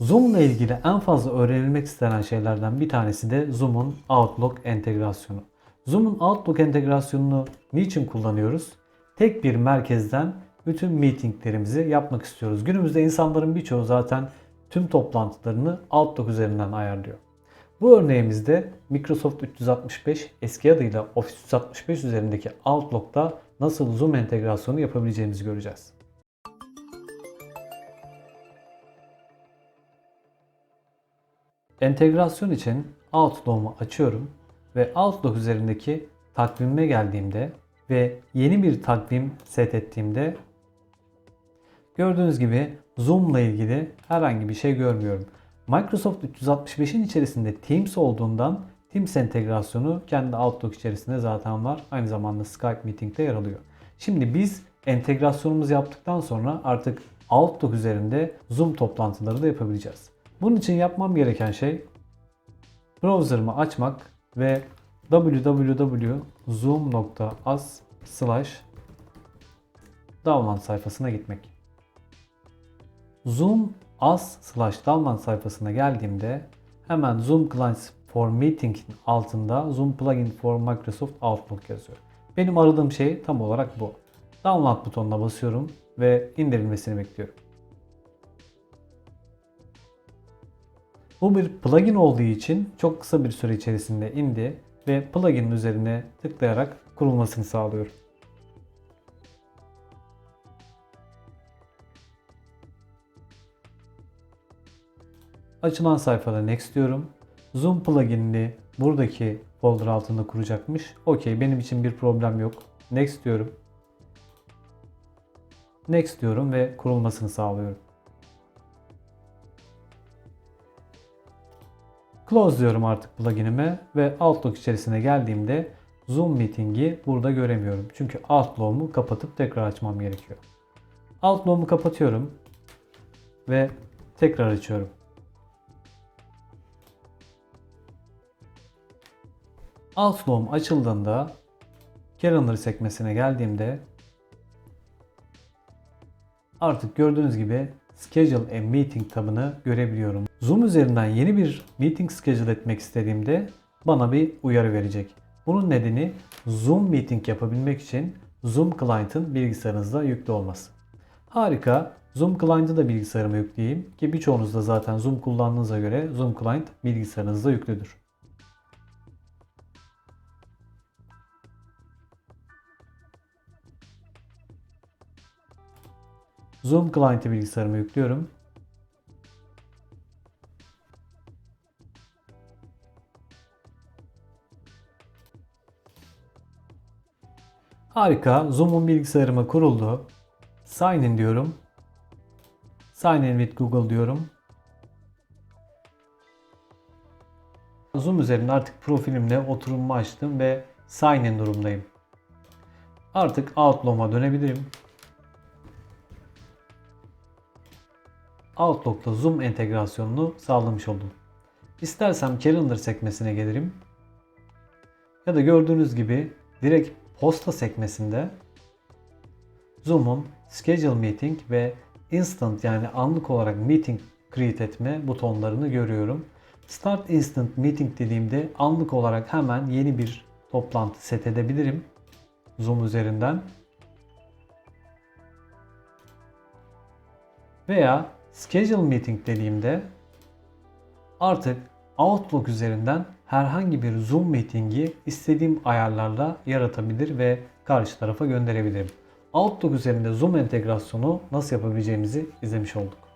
Zoom ile ilgili en fazla öğrenilmek istenen şeylerden bir tanesi de Zoom'un Outlook entegrasyonu. Zoom'un Outlook entegrasyonunu niçin kullanıyoruz? Tek bir merkezden bütün meetinglerimizi yapmak istiyoruz. Günümüzde insanların birçoğu zaten tüm toplantılarını Outlook üzerinden ayarlıyor. Bu örneğimizde Microsoft 365 eski adıyla Office 365 üzerindeki Outlook'ta nasıl Zoom entegrasyonu yapabileceğimizi göreceğiz. Entegrasyon için Outlook'umu açıyorum ve Outlook üzerindeki takvimime geldiğimde ve yeni bir takvim set ettiğimde gördüğünüz gibi Zoom ile ilgili herhangi bir şey görmüyorum. Microsoft 365'in içerisinde Teams olduğundan Teams entegrasyonu kendi Outlook içerisinde zaten var. Aynı zamanda Skype Meeting'de yer alıyor. Şimdi biz entegrasyonumuzu yaptıktan sonra artık Outlook üzerinde Zoom toplantıları da yapabileceğiz. Bunun için yapmam gereken şey browser'ımı açmak ve www.zoom.us slash download sayfasına gitmek. Zoom as slash download sayfasına geldiğimde hemen Zoom Clients for Meeting'in altında Zoom Plugin for Microsoft Outlook yazıyor. Benim aradığım şey tam olarak bu. Download butonuna basıyorum ve indirilmesini bekliyorum. Bu bir plugin olduğu için çok kısa bir süre içerisinde indi ve plugin'in üzerine tıklayarak kurulmasını sağlıyorum. Açılan sayfada next diyorum. Zoom pluginini buradaki folder altında kuracakmış. Okey benim için bir problem yok. Next diyorum. Next diyorum ve kurulmasını sağlıyorum. Close diyorum artık pluginime ve Outlook içerisine geldiğimde Zoom Meeting'i burada göremiyorum. Çünkü Outlook'umu kapatıp tekrar açmam gerekiyor. Outlook'umu kapatıyorum ve tekrar açıyorum. Outlook'um açıldığında Calendar sekmesine geldiğimde artık gördüğünüz gibi Schedule a Meeting tabını görebiliyorum. Zoom üzerinden yeni bir meeting schedule etmek istediğimde bana bir uyarı verecek. Bunun nedeni Zoom Meeting yapabilmek için Zoom Client'ın bilgisayarınızda yüklü olması. Harika. Zoom Client'ı da bilgisayarıma yükleyeyim ki birçoğunuz da zaten Zoom kullandığınıza göre Zoom Client bilgisayarınızda yüklüdür. Zoom Client'ı bilgisayarıma yüklüyorum. Harika. Zoom'un bilgisayarıma kuruldu. Sign in diyorum. Sign in with Google diyorum. Zoom üzerinde artık profilimle oturumumu açtım ve sign in durumdayım. Artık Outlook'uma dönebilirim. Outlook'ta Zoom entegrasyonunu sağlamış oldum. İstersem Calendar sekmesine gelirim. Ya da gördüğünüz gibi direkt posta sekmesinde Zoom'un Schedule Meeting ve Instant yani anlık olarak Meeting create etme butonlarını görüyorum. Start Instant Meeting dediğimde anlık olarak hemen yeni bir toplantı set edebilirim. Zoom üzerinden. Veya Schedule Meeting dediğimde artık Outlook üzerinden herhangi bir Zoom meeting'i istediğim ayarlarla yaratabilir ve karşı tarafa gönderebilirim. Outlook üzerinde Zoom entegrasyonu nasıl yapabileceğimizi izlemiş olduk.